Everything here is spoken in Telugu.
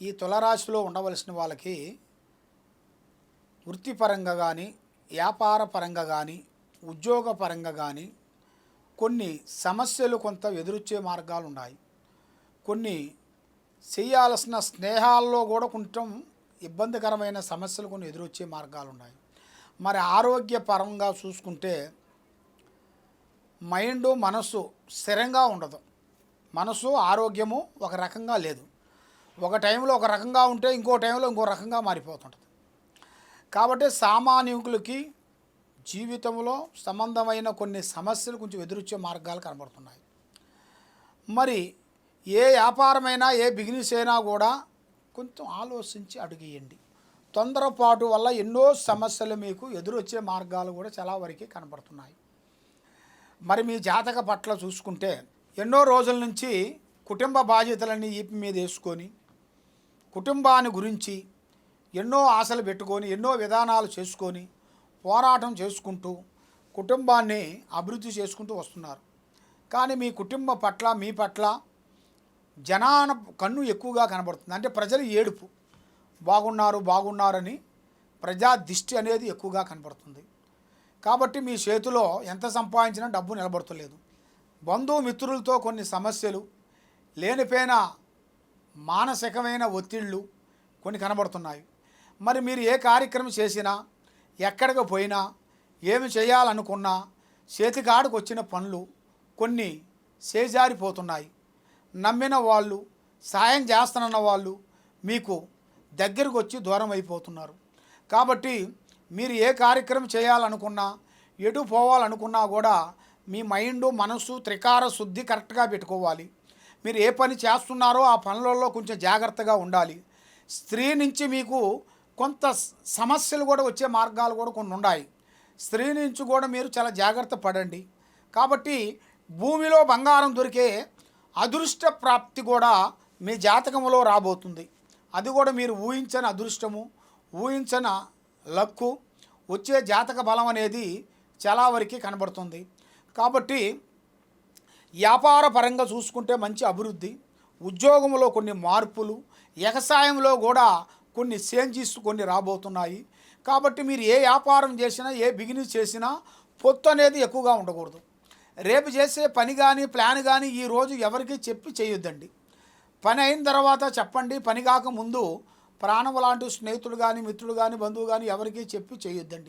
ఈ తులరాశిలో ఉండవలసిన వాళ్ళకి వృత్తిపరంగా కానీ వ్యాపార పరంగా కానీ ఉద్యోగ పరంగా కానీ కొన్ని సమస్యలు కొంత ఎదురొచ్చే మార్గాలు ఉన్నాయి కొన్ని చేయాల్సిన స్నేహాల్లో కూడా కొంచెం ఇబ్బందికరమైన సమస్యలు కొన్ని ఎదురొచ్చే మార్గాలు ఉన్నాయి మరి ఆరోగ్యపరంగా చూసుకుంటే మైండ్ మనసు స్థిరంగా ఉండదు. మనసు ఆరోగ్యము ఒక రకంగా లేదు. ఒక టైంలో ఒక రకంగా ఉంటే ఇంకో టైంలో ఇంకో రకంగా మారిపోతుంటుంది. కాబట్టి సామాన్యుకులకి జీవితంలో సంబంధమైన కొన్ని సమస్యలు కొంచెం ఎదురొచ్చే మార్గాలు కనబడుతున్నాయి. మరి ఏ వ్యాపారమైనా ఏ బిజినెస్ అయినా కూడా కొంచెం ఆలోచించి అడిగేయండి. తొందరపాటు వల్ల ఎన్నో సమస్యలు మీకు ఎదురొచ్చే మార్గాలు కూడా చాలా వరకు కనబడుతున్నాయి. మరి మీ జాతక పట్ల చూసుకుంటే ఎన్నో రోజుల నుంచి కుటుంబ బాధ్యతలన్నీ ఈపి మీద వేసుకొని కుటుంబాన్ని గురించి ఎన్నో ఆశలు పెట్టుకొని ఎన్నో విధానాలు చేసుకొని పోరాటం చేసుకుంటూ కుటుంబాన్ని అభివృద్ధి చేసుకుంటూ వస్తున్నారు. కానీ మీ కుటుంబ పట్ల మీ పట్ల జనాన కన్ను ఎక్కువగా కనబడుతుంది. అంటే ప్రజలు ఏడుపు బాగున్నారు బాగున్నారని ప్రజా దిష్టి అనేది ఎక్కువగా కనబడుతుంది. కాబట్టి మీ చేతిలో ఎంత సంపాదించినా డబ్బు నిలబడతలేదు. బంధుమిత్రులతో కొన్ని సమస్యలు లేనిపోయిన మానసికమైన ఒత్తిళ్ళు కొన్ని కనబడుతున్నాయి. మరి మీరు ఏ కార్యక్రమం చేసినా ఎక్కడికి పోయినా ఏమి చేయాలనుకున్నా చేతికాడికి వచ్చిన పనులు కొన్ని చేజారిపోతున్నాయి. నమ్మిన వాళ్ళు సాయం చేస్తానన్న వాళ్ళు మీకు దగ్గరకు వచ్చి దూరం అయిపోతున్నారు. కాబట్టి మీరు ఏ కార్యక్రమం చేయాలనుకున్నా ఎటు పోవాలనుకున్నా కూడా మీ మైండ్ మనసు త్రికార శుద్ధి కరెక్ట్గా పెట్టుకోవాలి. మీరు ఏ పని చేస్తున్నారో ఆ పనులలో కొంచెం జాగ్రత్తగా ఉండాలి. స్త్రీ నుంచి మీకు కొంత సమస్యలు కూడా వచ్చే మార్గాలు కూడా కొన్ని ఉన్నాయి స్త్రీ నుంచి కూడా మీరు చాలా జాగ్రత్త పడండి. కాబట్టి భూమిలో బంగారం దొరికే అదృష్ట ప్రాప్తి కూడా మీ జాతకంలో రాబోతుంది. అది కూడా మీరు ఊహించని అదృష్టము ఊహించని లక్కు వచ్చే జాతక బలం అనేది చాలా వరకు కనబడుతుంది. కాబట్టి వ్యాపార పరంగా చూసుకుంటే మంచి అభివృద్ధి. ఉద్యోగంలో కొన్ని మార్పులు వ్యవసాయంలో కూడా కొన్ని చేంజెస్ కొన్ని రాబోతున్నాయి. కాబట్టి మీరు ఏ వ్యాపారం చేసినా ఏ బిజినెస్ చేసినా పొత్తు అనేది ఎక్కువగా ఉండకూడదు. రేపు చేసే పని కానీ ప్లాన్ కానీ ఈరోజు ఎవరికి చెప్పి చేయొద్దండి. పని అయిన తర్వాత చెప్పండి. పని కాక ముందు ప్రాణం లాంటి స్నేహితులు కానీ మిత్రులు కానీ బంధువు కానీ ఎవరికి చెప్పి చేయొద్దండి.